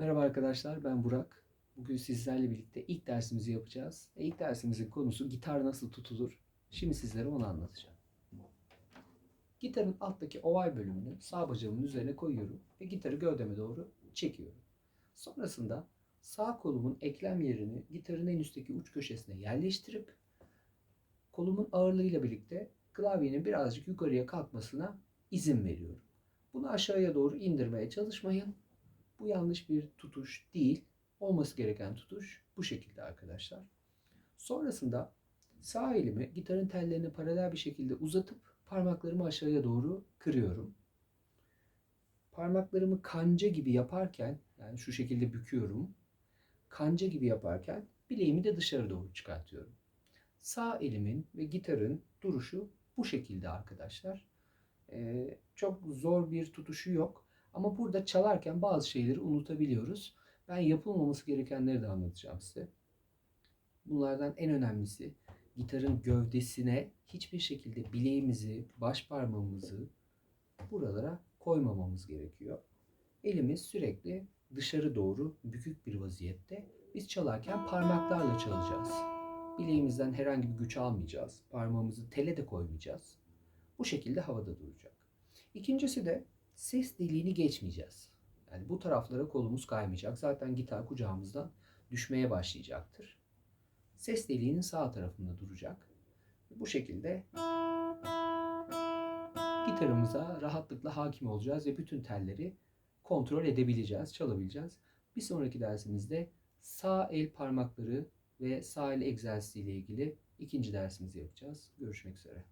Merhaba arkadaşlar, ben Burak. Bugün sizlerle birlikte ilk dersimizi yapacağız. E, ilk dersimizin konusu gitar nasıl tutulur? Şimdi sizlere onu anlatacağım. Gitarın alttaki oval bölümünü sağ bacağımın üzerine koyuyorum ve gitarı gövdeme doğru çekiyorum. Sonrasında sağ kolumun eklem yerini gitarın en üstteki uç köşesine yerleştirip kolumun ağırlığıyla birlikte klavyenin birazcık yukarıya kalkmasına izin veriyorum. Bunu aşağıya doğru indirmeye çalışmayın. Bu yanlış bir tutuş değil. Olması gereken tutuş bu şekilde arkadaşlar. Sonrasında sağ elimi gitarın tellerine paralel bir şekilde uzatıp parmaklarımı aşağıya doğru kırıyorum. Parmaklarımı kanca gibi yaparken yani şu şekilde büküyorum. Kanca gibi yaparken bileğimi de dışarı doğru çıkartıyorum. Sağ elimin ve gitarın duruşu bu şekilde arkadaşlar. Ee, çok zor bir tutuşu yok. Ama burada çalarken bazı şeyleri unutabiliyoruz. Ben yapılmaması gerekenleri de anlatacağım size. Bunlardan en önemlisi gitarın gövdesine hiçbir şekilde bileğimizi, baş parmağımızı buralara koymamamız gerekiyor. Elimiz sürekli dışarı doğru bükük bir vaziyette. Biz çalarken parmaklarla çalacağız. Bileğimizden herhangi bir güç almayacağız. Parmağımızı tele de koymayacağız. Bu şekilde havada duracak. İkincisi de ses deliğini geçmeyeceğiz. Yani bu taraflara kolumuz kaymayacak. Zaten gitar kucağımızdan düşmeye başlayacaktır. Ses deliğinin sağ tarafında duracak. Bu şekilde gitarımıza rahatlıkla hakim olacağız ve bütün telleri kontrol edebileceğiz, çalabileceğiz. Bir sonraki dersimizde sağ el parmakları ve sağ el egzersiziyle ilgili ikinci dersimizi yapacağız. Görüşmek üzere.